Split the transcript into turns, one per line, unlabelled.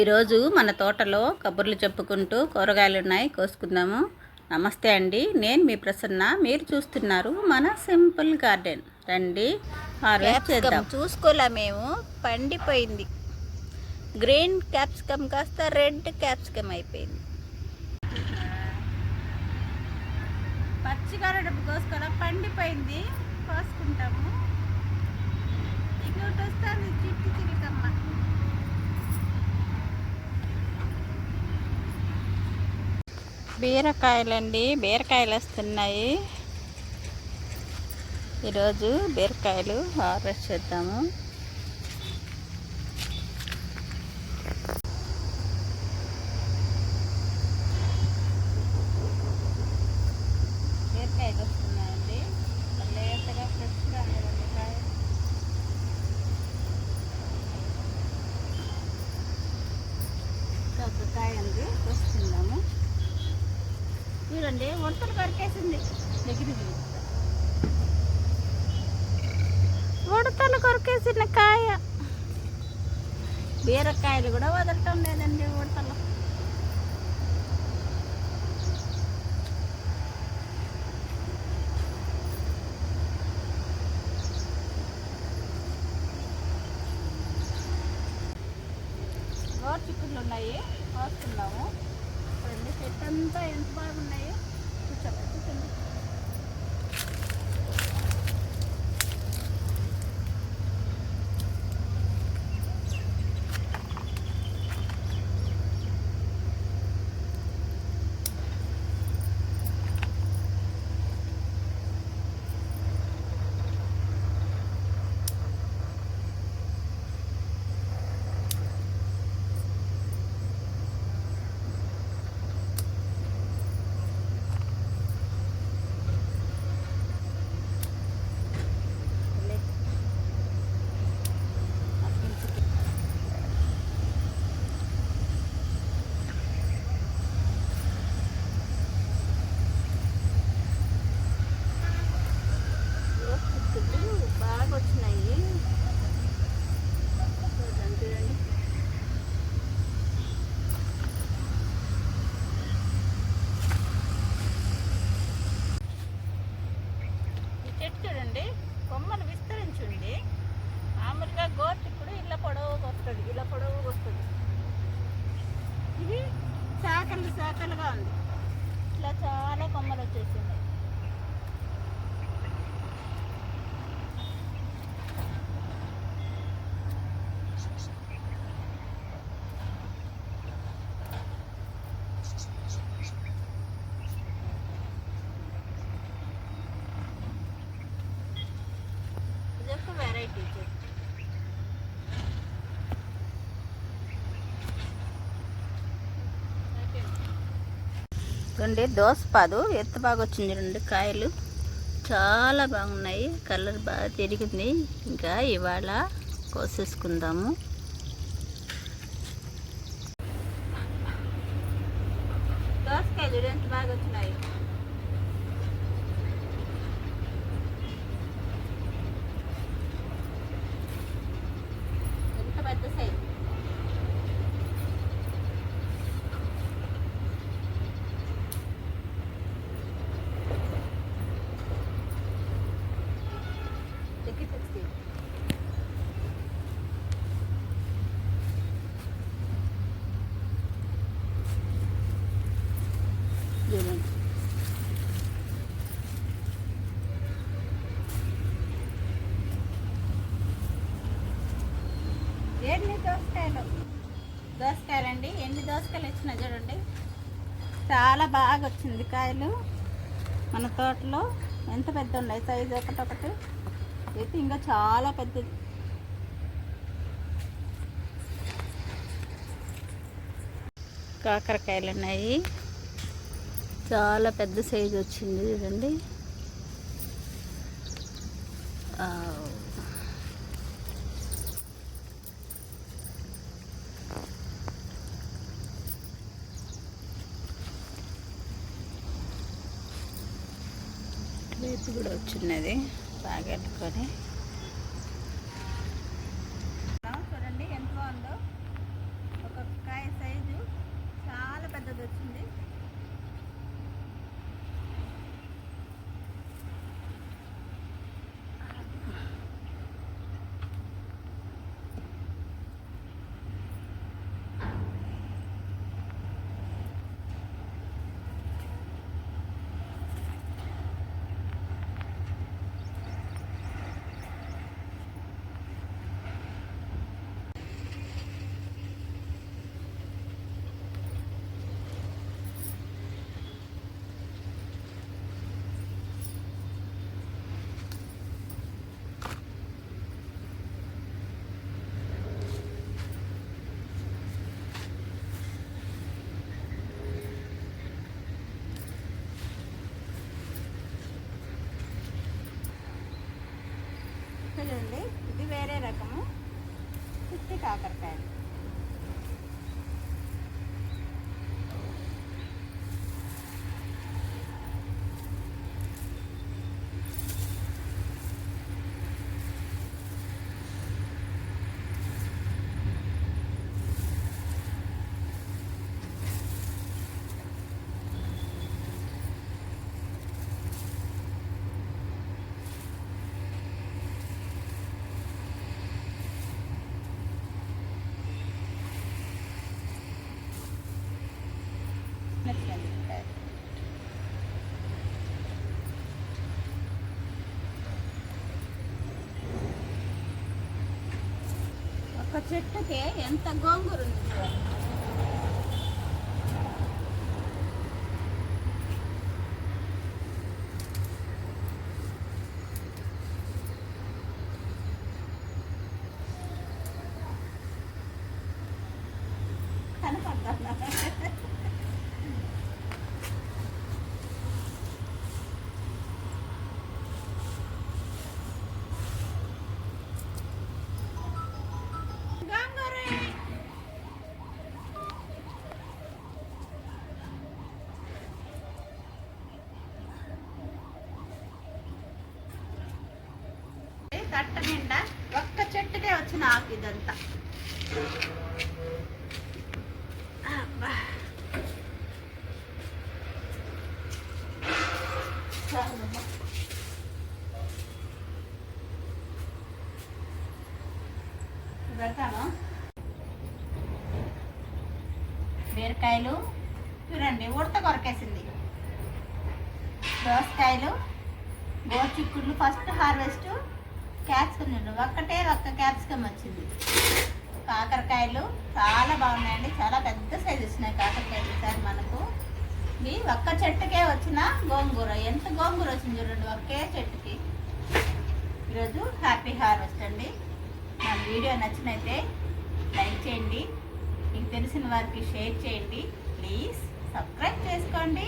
ఈరోజు మన తోటలో కబుర్లు చెప్పుకుంటూ కూరగాయలు ఉన్నాయి కోసుకుందాము. నమస్తే అండి నేను మీ ప్రసన్న. మీరు చూస్తున్నారు మన సింపుల్ గార్డెన్. రండి హార్వెస్ట్ చేద్దాం. చూసుకోలే మేము పండిపోయింది. గ్రీన్ క్యాప్సికమ్ కాస్త రెడ్ క్యాప్సికమ్ అయిపోయింది. పచ్చికారడు కోసుకోలే పండిపోయింది కోసుకుంటాము. ఇంకోటి వస్తుంది చిట్టి చిలికమ్మ. బీరకాయలండి బీరకాయలు వస్తున్నాయి ఈరోజు బీరకాయలు హార్వెస్ట్ చేద్దాము బీరకాయలు వస్తున్నాయండి లేతగా ఫ్రెష్గా ఉన్నాయండి కాయలు ఒక కాయ ఉంది వస్తున్నాము చూడండి వంటలు కొరికేసింది. దగ్గర ఉడతలు కొరికేసిన కాయ. బీరకాయలు కూడా వదలటం లేదండి ఉడతలు చిక్కులు చిక్కుళ్ళు ఉన్నాయి కోస్తున్నాము రెండు చెట్టు అంతా ఎంత బాగున్నాయి. Thank you. చూడండి కొమ్మలు విస్తరించుండి. మామూలుగా గోర్తి ఇప్పుడు ఇలా పొడవుగా వస్తుంది ఇలా పొడవుగా వస్తుంది. ఇది శాఖలు శాఖలుగా ఉంది. ఇట్లా చాలా కొమ్మలు వచ్చేసింది ఇది ఒక వెరైటీ చెట్టు రెండు దోసపాదు ఎత్త బాగా వచ్చింది రెండు కాయలు. చాలా బాగున్నాయి కలర్ బాగా తిరిగింది. ఇంకా ఇవాళ కోసేసుకుందాము దోసకాయలు ఎంత బాగా వచ్చినాయి ఎంత పెద్ద సైజు దగ్గరికి వచ్చి చూడండి ఎన్ని దోసకాయలు? దోసకాయలు అండి ఎన్ని దోసకాయలు వచ్చినా చూడండి. చాలా బాగా వచ్చింది కాయలు. మన తోటలో ఎంత పెద్ద ఉన్నాయి? సైజు ఒకటి అయితే ఇంకా చాలా పెద్దది. కాకరకాయలు ఉన్నాయి. చాలా పెద్ద సైజు వచ్చింది చూడండి. కూడా వచ్చినది బాగా అడ్డుకొని ఒక చెట్టుకి ఎంత గోంగూర ఉంది? తట్ట నిండా ఒక్క చెట్టుకే వచ్చిన ఆకు ఇదంతా. పెడతాను బీరకాయలు చూడండి ఉడత కొరకేసింది. దోసకాయలు గోచిక్కుళ్ళు ఫస్ట్ హార్వెస్ట్ క్యాప్సికమ్ చూడండి ఒక్కటే ఒక్క క్యాప్సికమ్ వచ్చింది. కాకరకాయలు చాలా బాగున్నాయండి. చాలా పెద్ద సైజు వచ్చినాయి కాకరకాయలు ఈసారి మనకు. ఇది ఒక్క చెట్టుకే వచ్చిన గోంగూర. ఎంత గోంగూర వచ్చింది చూడండి ఒకే చెట్టుకి. ఈరోజు హ్యాపీ హార్వెస్ట్ అండి. నా వీడియో నచ్చినైతే లైక్ చేయండి. మీకు తెలిసిన వారికి షేర్ చేయండి. ప్లీజ్ సబ్స్క్రైబ్ చేసుకోండి.